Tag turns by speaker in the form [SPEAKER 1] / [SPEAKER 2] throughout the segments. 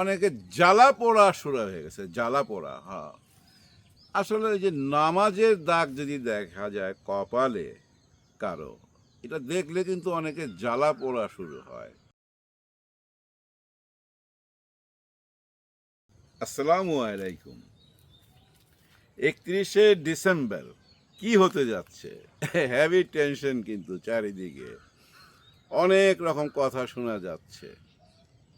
[SPEAKER 1] অনেকে জ্বালা পোড়া শুরু হয়ে গেছে, জ্বালা পোড়া হ্যাঁ। আসলে ওই যে নামাজের দাগ যদি দেখা যায় কপালে কারও, এটা দেখলে কিন্তু অনেকে জ্বালা পোড়া শুরু হয়। আসসালামু আলাইকুম। একত্রিশে ডিসেম্বর, কি হতে যাচ্ছে? হেভি টেনশন কিন্তু চারিদিকে। অনেক রকম কথা শোনা যাচ্ছে।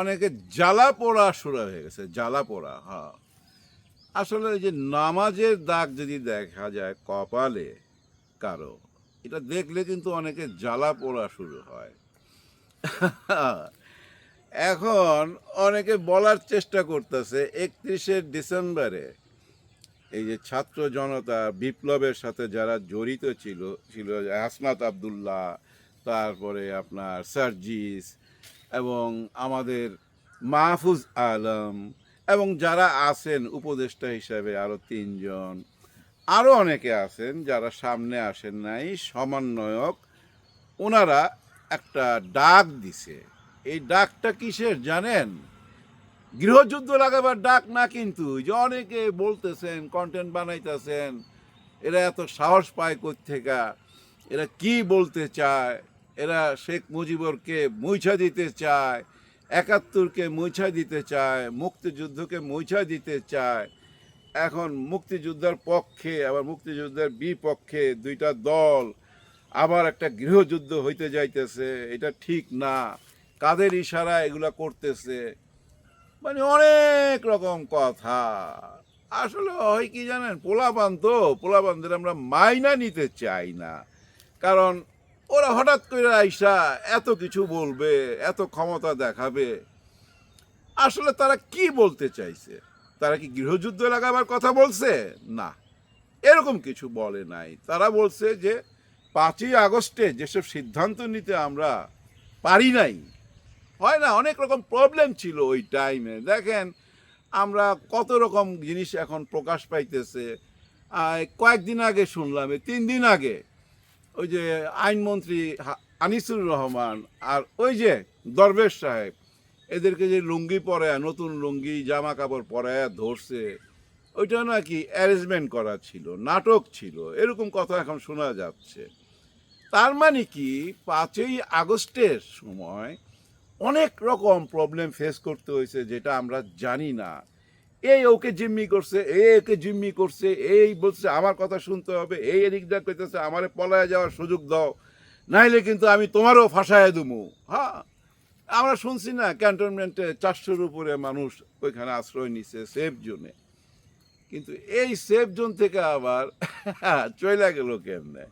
[SPEAKER 1] অনেকে জ্বালা পোড়া শুরু হয়ে গেছে, জ্বালা পোড়া হ্যাঁ আসলে যে নামাজের দাগ যদি দেখা যায় কপালে কারও, এটা দেখলে কিন্তু অনেকে জ্বালা পোড়া শুরু হয়। এখন অনেকে বলার চেষ্টা করতেছে, একত্রিশে ডিসেম্বরে এই যে ছাত্র জনতা বিপ্লবের সাথে যারা জড়িত ছিল ছিল হাসনাত আবদুল্লাহ, তারপরে আপনার সার্জিস এবং আমাদের মাহফুজ আলম এবং যারা আছেন উপদেষ্টা হিসাবে আরও তিনজন আরও অনেকে আছেন যারা সামনে আসেন নাই, সমন্বয়ক, ওনারা একটা ডাক দিছে। এই ডাকটা কিসের জানেন? গৃহযুদ্ধ লাগাবার ডাক না কিন্তু যে অনেকে বলতেছেন কন্টেন্ট বানাইতেছেন, এরা এত সাহস পায় থেকে এরা কি বলতে চায়? এরা শেখ মুজিবরকে মুইছা দিতে চায়, একাত্তরকে মুইছা দিতে চায়, মুক্তিযুদ্ধকে মুইছা দিতে চায়। এখন মুক্তিযুদ্ধের পক্ষে, আবার মুক্তিযুদ্ধের বিপক্ষে দুইটা দল আবার একটা গৃহযুদ্ধ হইতে যাইতেছে, এটা ঠিক না। কাদের ইশারা এগুলা করতেছে? মানে অনেক রকম কথা। আসলে হয় কি জানেন, পোলাপান তো, পোলাপানদের আমরা মাইনা নিতে চাই না। কারণ ওরা হঠাৎ করে আইসা এত কিছু বলবে, এত ক্ষমতা দেখাবে। আসলে তারা কি বলতে চাইছে? তারা কি গৃহযুদ্ধ লাগাবার কথা বলছে? না, এরকম কিছু বলে নাই। তারা বলছে যে, পাঁচই আগস্টে যেসব সিদ্ধান্ত নিতে আমরা পারি নাই, হয় না, অনেক রকম প্রবলেম ছিল ওই টাইমে দেখেন, আমরা কত রকম জিনিস এখন প্রকাশ পাইতেছে। কয়েকদিন আগে শুনলাম, তিন দিন আগে ওই যে আইনমন্ত্রী আনিসুর রহমান আর ওই যে দরবেশ সাহেব, এদেরকে যে লুঙ্গি পরায় নতুন লুঙ্গি, জামা কাপড় পরায় ধরছে, ওইটা নাকি অ্যারেঞ্জমেন্ট করা ছিল, নাটক ছিল, এরকম কথা এখন শোনা যাচ্ছে। তার মানে কি, পাঁচই আগস্টের সময় অনেক রকম প্রবলেম ফেস করতে হয়েছে, যেটা আমরা জানি না। এই ওকে জিম্মি করছে, এই ওকে জিম্মি করছে, এই বলছে, আমার কথা শুনতে হবে, এই এদিকটা করতেছে আমারে পলায় যাওয়ার সুযোগ দাও, নাইলে কিন্তু আমি তোমারও ফাঁসায় দুমু। হ্যাঁ আমরা শুনছি না, ক্যান্টনমেন্টে চারশোর উপরে মানুষ ওইখানে আশ্রয় নিছে, সেফ জোনে। কিন্তু এই সেফ জোন থেকে আবার চলে গেল কেমনে?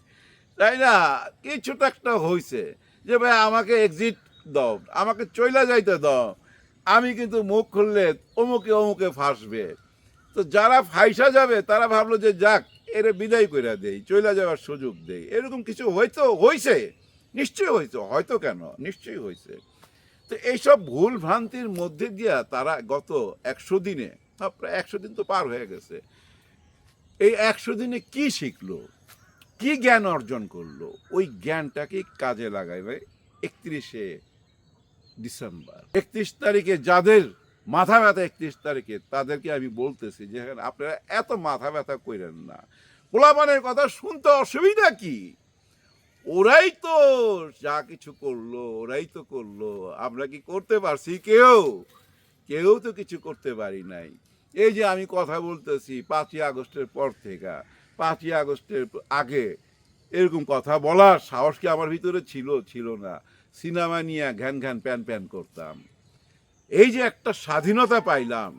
[SPEAKER 1] তাই না? কিছুটা একটা হয়েছে যে, ভাই, আমাকে এক্সিট দাও, আমাকে চইলা যাইতে দাও। আমি কিন্তু মুখ খুললে অমুকে অমুকে ফাঁসবে। তো যারা ফাইসা যাবে, তারা ভাবলো যে যাক, এরে বিদায় করে দেই, চইলা যাওয়ার সুযোগ দেই। এরকম কিছু হয়তো হয়েছে নিশ্চয়ই হয়েছে হয়তো কেন? নিশ্চয়ই হয়েছে তো এইসব ভুল ভ্রান্তির মধ্যে দিয়া তারা গত একশো দিনে প্রায় একশো দিন তো পার হয়ে গেছে, এই একশো দিনে কি শিখলো? কি জ্ঞান অর্জন করল? ওই জ্ঞানটাকে কাজে লাগাইবে একত্রিশে ডিসেম্বর। একত্রিশ তারিখে যাদের মাথা ব্যথা একত্রিশ তারিখে তাদেরকে আমি বলতেছি যে হ্যাঁ, আপনারা এত মাথা ব্যথা করেন না। পোলাপানের কথা শুনতে অসুবিধা কি? ওরাই তো যা কিছু করল ওরাই তো করল। আমরা কি করতে পারছি কেউ? কেউ তো কিছু করতে পারি নাই। এই যে আমি কথা বলতেছি পাঁচই আগস্টের পর থেকে পাঁচই আগস্টের আগে এরকম কথা বলার সাহস কি আমার ভিতরে ছিল? ছিল না। সিনেমা নিয়ে ঘ্যান ঘ্যান প্যান প্যান করতাম। এই যে একটা স্বাধীনতা পাইলাম,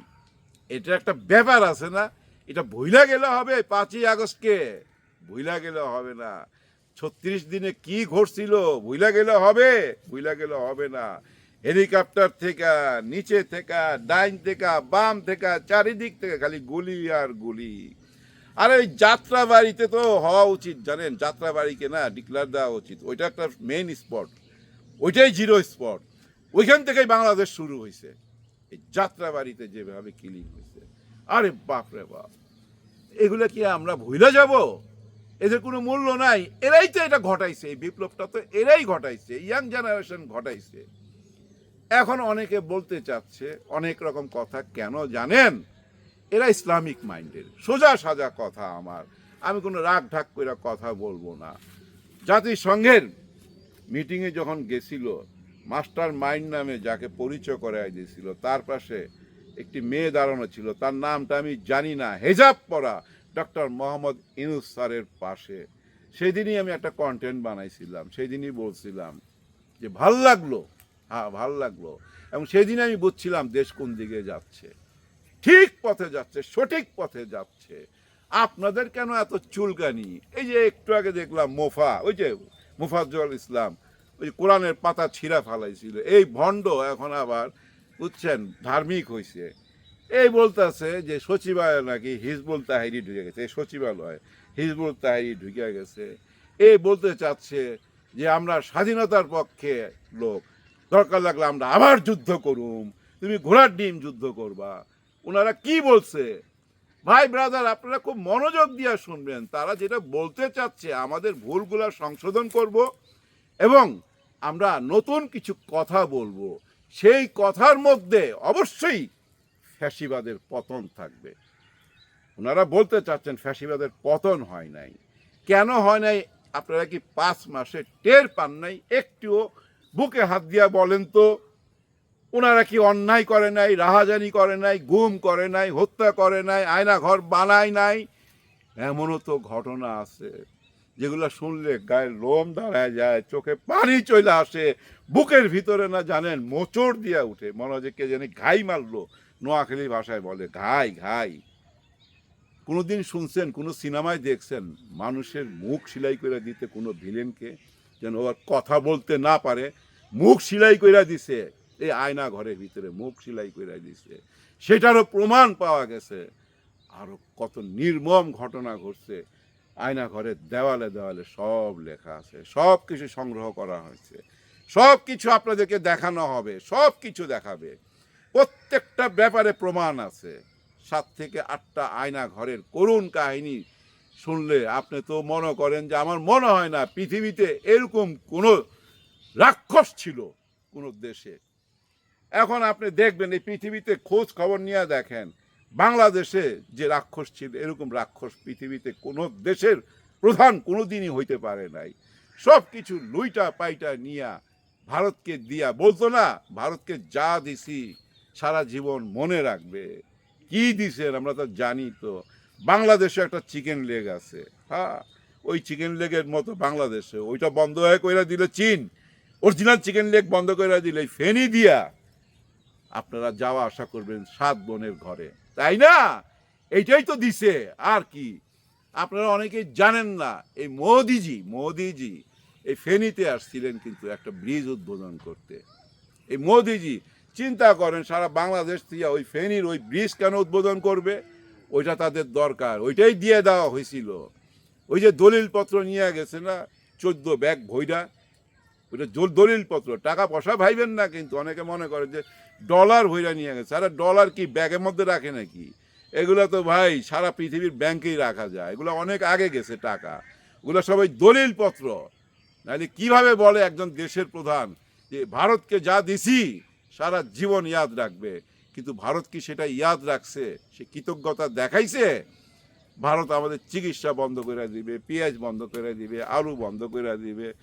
[SPEAKER 1] এটা একটা ব্যাপার আছে না? এটা ভুলা গেলে হবে পাঁচই আগস্টকে ভুলা গেলে হবে না। ছত্রিশ দিনে কি ঘটছিল ভুলা গেলে হবে ভুলা গেলে হবে না। হেলিকপ্টার থেকে, নিচে থেকে, ডাইন থেকে, বাম থেকে, চারিদিক থেকে খালি গুলি আর গুলি। আর ওই যাত্রা বাড়িতে তো হওয়া উচিত, জানেন? যাত্রা বাড়িকে না, ডিক্লার দেওয়া উচিত। ওইটা একটা মেইন স্পট ওইটাই জিরো স্পট। ওইখান থেকেই বাংলাদেশ শুরু হয়েছে এই যাত্রা বাড়িতে যেভাবে কিলিং হয়েছে আরে বাপ রে বাপ। এগুলো কি আমরা ভুলে যাব? এদের কোনো মূল্য নাই। এরাই তো এটা ঘটাইছে। এই বিপ্লবটা তো এরাই ঘটাইছে। ইয়াং জেনারেশন ঘটাইছে। এখন অনেকে বলতে চাচ্ছে, অনেক রকম কথা, কেন জানেন? এরা ইসলামিক মাইন্ডের। সোজা সাজা কথা আমার। আমি কোনো রাগ ঢাক করে কথা বলব না। জাতিসংঘের মিটিংয়ে যখন গেছিল, মাস্টার মাইন্ড নামে যাকে পরিচয় করাই দিয়েছিল, তার পাশে একটি মেয়ে দাঁড়ানো ছিল, তার নামটা আমি জানি না। হেজাব পরা ডক্টর মোহাম্মদ ইনুস স্যারের পাশে। সেই দিনই আমি একটা কন্টেন্ট বানাইছিলাম সেই দিনই বলছিলাম যে, ভালো লাগল। হ্যাঁ ভালো লাগল। এবং সেই দিন আমি বুঝছিলাম দেশ কোন দিকে যাচ্ছে। ঠিক পথে যাচ্ছে, সঠিক পথে যাচ্ছে। আপনাদের কেন এত চুলকানি? এই যে একটু আগে দেখলাম মোফা, ওই যে মুফাজ্জল ইসলাম, ওই কোরআনের পাতা ছিঁড়া ফালাইছিল। এই ভণ্ড এখন আবার, বুঝছেন, ধার্মিক হয়েছে এই বলতেছে যে সচিবালয় নাকি হিজবুল তাহিরি ঢুকে গেছে। এই সচিবালয়, হিজবুল তাহিরি ঢুকে গেছে। এই বলতে চাচ্ছে যে আমরা স্বাধীনতার পক্ষে লোক, দরকার লাগলে আমরা আবার যুদ্ধ করুম। তুমি ঘোড়ার ডিম যুদ্ধ করবা। ওনারা কি বলছে? ভাই ব্রাদার, আপনারা খুব মনোযোগ দিয়ে শুনবেন। তারা যেটা বলতে চাচ্ছে, আমাদের ভুলগুলা সংশোধন করব এবং আমরা নতুন কিছু কথা বলব। সেই কথার মধ্যে অবশ্যই ফ্যাসিবাদের পতন থাকবে। ওনারা বলতে চাচ্ছেন, ফ্যাসিবাদের পতন হয় নাই। কেন হয় নাই? আপনারা কি পাঁচ মাসে টের পান নাই? একটুও বুকে হাত দিয়া বলেন তো। ওনারা কি অন্যায় করে নাই, রাহাজানি করে নাই, গুম করে নাই, হত্যা করে নাই আয়না ঘর বানায় নাই? এমনও তো ঘটনা আছে যেগুলো শুনলে গায়ে লোম দাঁড়ায় যায়, চোখে পানি চলে আসে, বুকের ভিতরে না জানেন মোচড় দিয়া উঠে। মনে হয় কে জানি ঘাই মারলো, নোয়াখালী ভাষায় বলে, ঘাই ঘাই। কোনোদিন শুনছেন, কোনো সিনেমায় দেখছেন, মানুষের মুখ সিলাই করে দিতে কোনো ভিলেনকে যেন ওর কথা বলতে না পারে, মুখ সিলাই করে দিছে। এই আয়না ঘরের ভিতরে মুখ সেলাই করে দিছে। সেটারও প্রমাণ পাওয়া গেছে। আরও কত নির্মম ঘটনা ঘটছে। আয়না ঘরের দেওয়ালে দেওয়ালে সব লেখা আছে। সব কিছু সংগ্রহ করা হয়েছে। সব কিছু আপনাদেরকে দেখানো হবে। সব কিছু দেখাবে। প্রত্যেকটা ব্যাপারে প্রমাণ আছে। সাত থেকে আটটা আয়না ঘরের করুণ কাহিনী শুনলে আপনি তো মনে করেন যে আমার মনে হয় না পৃথিবীতে এরকম কোনো রাক্ষস ছিল কোনো দেশে। এখন আপনি দেখবেন এই পৃথিবীতে খোঁজ খবর নিয়ে দেখেন, বাংলাদেশে যে রাক্ষস ছিল, এরকম রাক্ষস পৃথিবীতে কোনো দেশের প্রধান কোনো দিনই হইতে পারে নাই। সব কিছু লুইটা পাইটা নিয়া ভারতকে দিয়া, বলতো না, ভারতকে যা দিছি সারা জীবন মনে রাখবে। কি দিছেন আমরা তো জানি তো। বাংলাদেশে একটা চিকেন লেগ আছে। হ্যাঁ ওই চিকেন লেগের মতো বাংলাদেশে। ওইটা বন্ধ হয়ে কইরা দিলে চীন। অরিজিনাল চিকেন লেগ বন্ধ করে দিলে ফেনি দিয়া। আপনারা যাওয়া আশা করবেন সাত বোনের ঘরে। তাই না? এইটাই তো দিছে। আর কি? আপনারা অনেকেই জানেন না, এই মোদিজি মোদিজি, এই ফেনীতে আসছিলেন কিন্তু একটা ব্রিজ উদ্বোধন করতে। এই মোদিজি, চিন্তা করেন সারা বাংলাদেশ থেকে ওই ফেনীর ওই ব্রিজ কেন উদ্বোধন করবে? ওইটা তাদের দরকার। ওইটাই দিয়ে দেওয়া হয়েছিল। ওই যে দলিলপত্র নিয়ে গেছে না, চোদ্দ ব্যাগ ভইরা, ওইটা দলিলপত্র। টাকা পয়সা ভাইবেন না কিন্তু অনেকে মনে করে যে ডলার ভইরা নিয়ে গেছে। আরে ডলার কি ব্যাগের মধ্যে রাখে নাকি? এগুলো তো ভাই সারা পৃথিবীর ব্যাংকেই রাখা যায়। এগুলো অনেক আগে গেছে টাকা। ওগুলো সবাই দলিলপত্র। নাহলে কীভাবে বলে একজন দেশের প্রধান যে, ভারতকে যা দিছি, সারা জীবন ইয়াদ রাখবে। কিন্তু ভারত কি সেটা ইয়াদ রাখছে? সে কৃতজ্ঞতা দেখাইছে? ভারত আমাদের চিকিৎসা বন্ধ করে দিবে, পেঁয়াজ বন্ধ করে দিবে, আলু বন্ধ করে দিবে।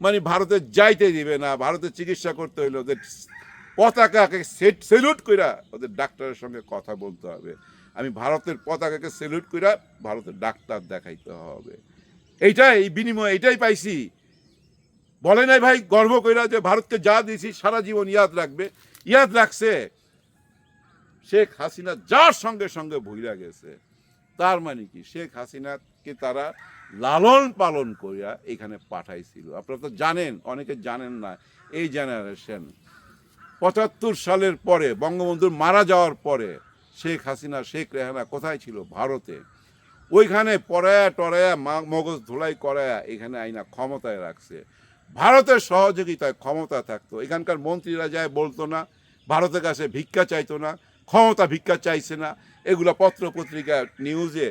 [SPEAKER 1] মানে ভারতে যাইতে দিবে না। ভারতে চিকিৎসা করতে হইলে ওদের পতাকাকে সেলুট কইরা ওদের ডাক্তারের সঙ্গে কথা বলতে হবে। আমি ভারতের পতাকাকে সেলুট কইরা ভারতের ডাক্তার দেখাইতে হবে। এইটাই এই বিনিময়ে এইটাই পাইছি। বলে নাই ভাই, গর্ব কইরা যে ভারতকে যা দিয়েছি, সারা জীবন ইয়াদ রাখবে। ইয়াদ রাখছে। শেখ হাসিনা যার সঙ্গে সঙ্গে ভুইরা গেছে। তার মানে কি? শেখ হাসিনাকে তারা লালন পালন করিয়া এখানে পাঠাইছিল। আপনারা তো জানেন, অনেকে জানেন না, এই জেনারেশন পঁচাত্তর সালের পরে, বঙ্গবন্ধুর মারা যাওয়ার পরে শেখ হাসিনা, শেখ রেহানা কোথায় ছিল? ভারতে। ওইখানে পড়ায়া টরায়া মগজ ধুলাই করায়া এখানে আইনা ক্ষমতায় রাখছে। ভারতের সহযোগিতায় ক্ষমতা থাকতো। এখানকার মন্ত্রীরা যায় বলতো না, ভারতের কাছে ভিক্ষা চাইতো না, ক্ষমতা ভিক্ষা চাইছে না। এগুলো পত্র পত্রিকা নিউজে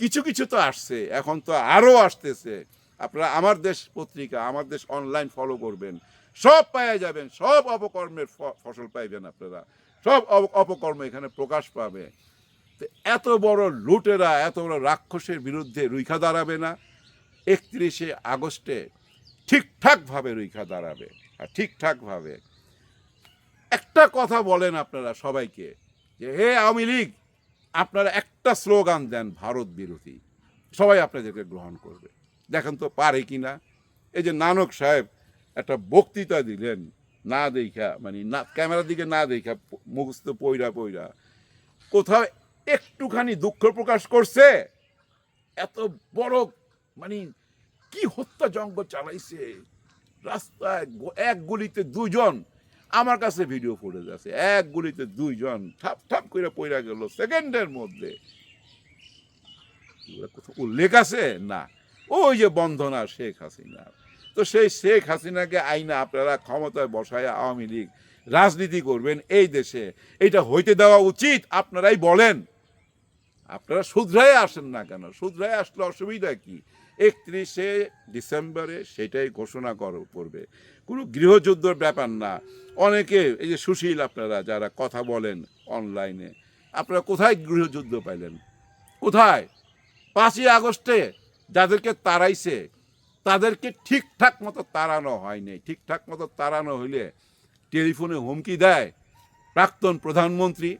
[SPEAKER 1] কিছু কিছু তো আসছে, এখন তো আরও আসতেছে। আপনারা, আমার দেশ পত্রিকা, আমার দেশ অনলাইন ফলো করবেন। সব পাওয়া যাবেন, সব অপকর্মের ফসল পাইবেন আপনারা। সব অপকর্ম এখানে প্রকাশ পাবে। এত বড় লুটেরা, এত বড় রাক্ষসের বিরুদ্ধে রুইখা দাঁড়াবে না। একত্রিশে আগস্টে ঠিকঠাকভাবে রুইখা দাঁড়াবে, আর ঠিকঠাকভাবে। একটা কথা বলেন আপনারা সবাইকে, যে হে আওয়ামী লীগ, আপনারা একটা স্লোগান দেন, ভারত বিরোধী। সবাই আপনাদেরকে গ্রহণ করবে। দেখেন তো পারে কি না এই যে নানক সাহেব একটা বক্তৃতা দিলেন, না দেখা মানে না, ক্যামেরার দিকে না দেখা, মুখস্থ পইরা পইরা। কোথাও একটুখানি দুঃখ প্রকাশ করছে, এত বড় মানে কি হত্যা জঙ্গ চালাইছে, রাস্তায় এক গুলিতে দুজন আমার কাছে ভিডিও ফুটেজ আছে, এক গুলিতে দুইজন, ঠাপ ঠাপ করে পইরা গেল সেকেন্ডের মধ্যে। উল্লেখ আছে? না। ওই যে বন্ধনা শেখ হাসিনা তো সেই শেখ হাসিনাকে আইনা আপনারা ক্ষমতায় বসায় আওয়ামী লীগ রাজনীতি করবেন এই দেশে। এটা হইতে দেওয়া উচিত, আপনারাই বলেন। আপনারা শুধরায় আসেন না কেন? শুধরায় আসলে অসুবিধা কি? একত্রিশে ডিসেম্বরে সেটাই ঘোষণা কর, করবে। কোনো গৃহযুদ্ধর ব্যাপার না। অনেকে, এই যে সুশীল আপনারা, যারা কথা বলেন অনলাইনে, আপনারা কোথায় গৃহযুদ্ধ পাইলেন? কোথায়? পাঁচই আগস্টে যাদেরকে তাড়াইছে তাদেরকে ঠিকঠাক মতো তাড়ানো হয়নি। ঠিকঠাক মতো তাড়ানো হইলে টেলিফোনে হুমকি দেয় প্রাক্তন প্রধানমন্ত্রী।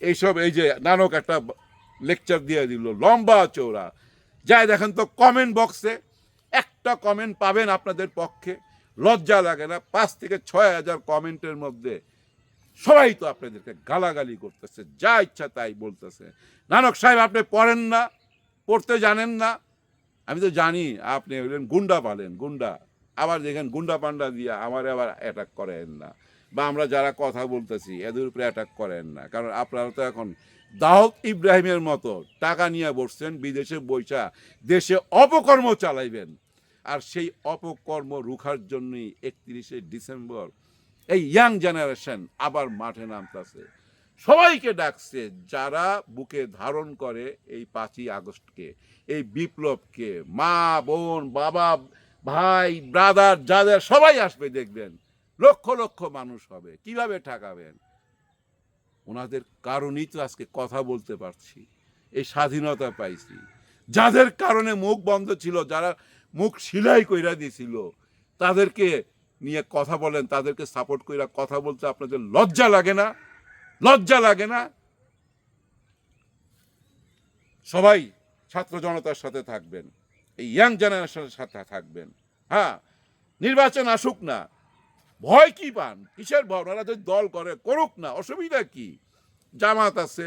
[SPEAKER 1] এইসব এই যে নানক একটা লেকচার দিয়ে দিল, লম্বা চৌড়া যাই দেখেন তো কমেন্ট বক্সে একটা কমেন্ট পাবেন আপনাদের পক্ষে। লজ্জা লাগে না, পাঁচ থেকে ছয় হাজার কমেন্টের মধ্যে সবাই তো আপনাদেরকে গালাগালি করতেছে, যা ইচ্ছা তাই বলতেছে। নানক সাহেব, আপনি পড়েন না, পড়তে জানেন না। আমি তো জানি আপনি হলেন গুন্ডা পালেন, গুন্ডা। আবার দেখেন, গুন্ডা পান্ডা দিয়ে আমার আবার অ্যাটাক করেন না। বা আমরা যারা কথা বলতেছি, এদের উপরে অ্যাটাক করেন না। কারণ আপনারা তো এখন দাউদ ইব্রাহিমের মতো টাকা নিয়ে বসছেন, বিদেশে বৈশা দেশে অপকর্ম চালাইবেন। আর সেই অপকর্ম রুখার জন্যই একত্রিশে ডিসেম্বর এই ইয়াং জেনারেশন আবার মাঠে নামতেছে। সবাইকে ডাকছে যারা বুকে ধারণ করে এই পাঁচই আগস্টকে, এই বিপ্লবকে। মা, বোন, বাবা, ভাই ব্রাদার যাদের সবাই আসবে দেখবেন, লক্ষ লক্ষ মানুষ হবে। কীভাবে ঠেকাবেন? ওনাদের কারণেই তো আজকে কথা বলতে পারছি, এই স্বাধীনতা পাইছি। যাদের কারণে মুখ বন্ধ ছিল, যারা মুখ সিলাই কইরা দিয়েছিল তাদেরকে নিয়ে কথা বলেন, তাদেরকে সাপোর্ট কইরা কথা বলতে আপনাদের লজ্জা লাগে না? লজ্জা লাগে না? সবাই ছাত্র জনতার সাথে থাকবেন, এই ইয়াং জেনারেশনের সাথে থাকবেন। হ্যাঁ নির্বাচন আসুক না, ভয় কি পান? কিসের ভয়? ওনারা যদি দল করে, করুক না, অসুবিধা কি? জামাত আছে,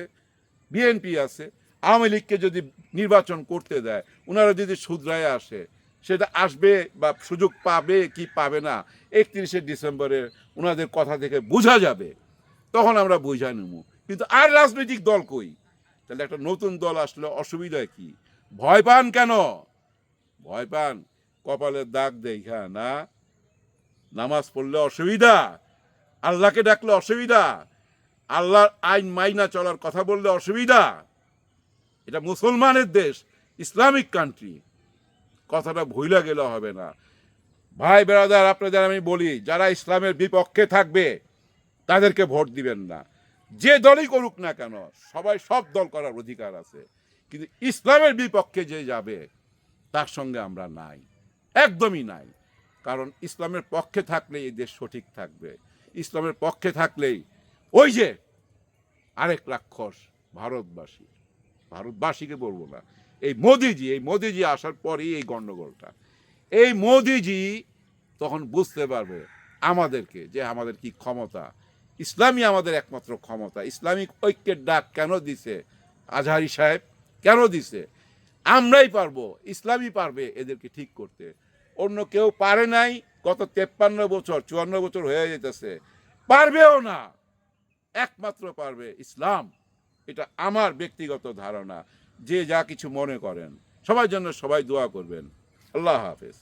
[SPEAKER 1] বিএনপি আছে, আওয়ামী লীগকে যদি নির্বাচন করতে দেয়, ওনারা যদি শুধরায় আসে, সেটা আসবে বা সুযোগ পাবে কি পাবে না, একত্রিশে ডিসেম্বরে ওনাদের কথা থেকে বোঝা যাবে। তখন আমরা বোঝা নেব। কিন্তু আর রাজনৈতিক দল কই? তাহলে একটা নতুন দল আসলে অসুবিধা কি? ভয় পান কেন? ভয় পান? কপালের দাগ দেখা না? নামাজ পড়লে অসুবিধা? আল্লাহকে ডাকলে অসুবিধা? আল্লাহর আইন মাইনা চলার কথা বললে অসুবিধা? এটা মুসলমানের দেশ, ইসলামিক কান্ট্রি কথাটা ভুইলা গেলে হবে না। ভাই বেড়াদার আপনাদের আমি বলি, যারা ইসলামের বিপক্ষে থাকবে তাদেরকে ভোট দিবেন না। যে দলই করুক না কেন, সবাই সব দল করার অধিকার আছে। কিন্তু ইসলামের বিপক্ষে যে যাবে, তার সঙ্গে আমরা নাই। একদমই নাই। কারণ ইসলামের পক্ষে থাকলে এই দেশ সঠিক থাকবে। ইসলামের পক্ষে থাকলেই ওই যে আরেক রাক্ষস ভারতবাসী, ভারতবাসীকে বলব না, এই মোদিজি এই মোদিজি আসার পরেই এই গণ্ডগোলটা। এই মোদিজি তখন বুঝতে পারবে আমাদেরকে যে আমাদের কি ক্ষমতা। ইসলামই আমাদের একমাত্র ক্ষমতা। ইসলামিক ঐক্যের ডাক কেন দিছে? আজহারি সাহেব কেন দিছে? আমরাই পারব, ইসলামই পারবে এদেরকে ঠিক করতে। অন্য কেউ পারে নাই, গত তেপ্পান্ন বছর, চুয়ান্ন বছর হয়ে যেতেছে। পারবেও না। একমাত্র পারবে ইসলাম। এটা আমার ব্যক্তিগত ধারণা। যে যা কিছু মনে করেন। সবার জন্য সবাই দোয়া করবেন। আল্লাহ হাফেজ।